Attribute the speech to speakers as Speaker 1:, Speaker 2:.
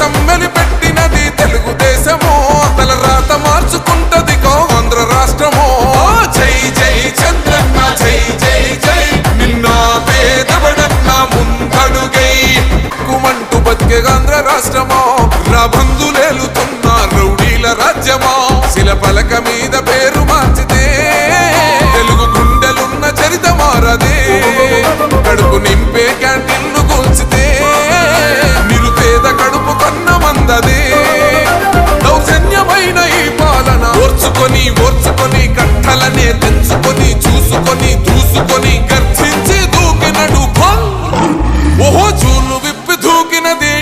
Speaker 1: ఓరమి సమ్మెలి పెట్టినది తెలుగుదేశము తల రాత మార్చుకుంటది కో ఆంధ్ర రాష్ట్రము. జై జై చంద్రన్న జై జై జై నిన్న పేదవడన్న ముందడుగై. కుమంటూ బతికే ఆంధ్ర రాష్ట్రమో.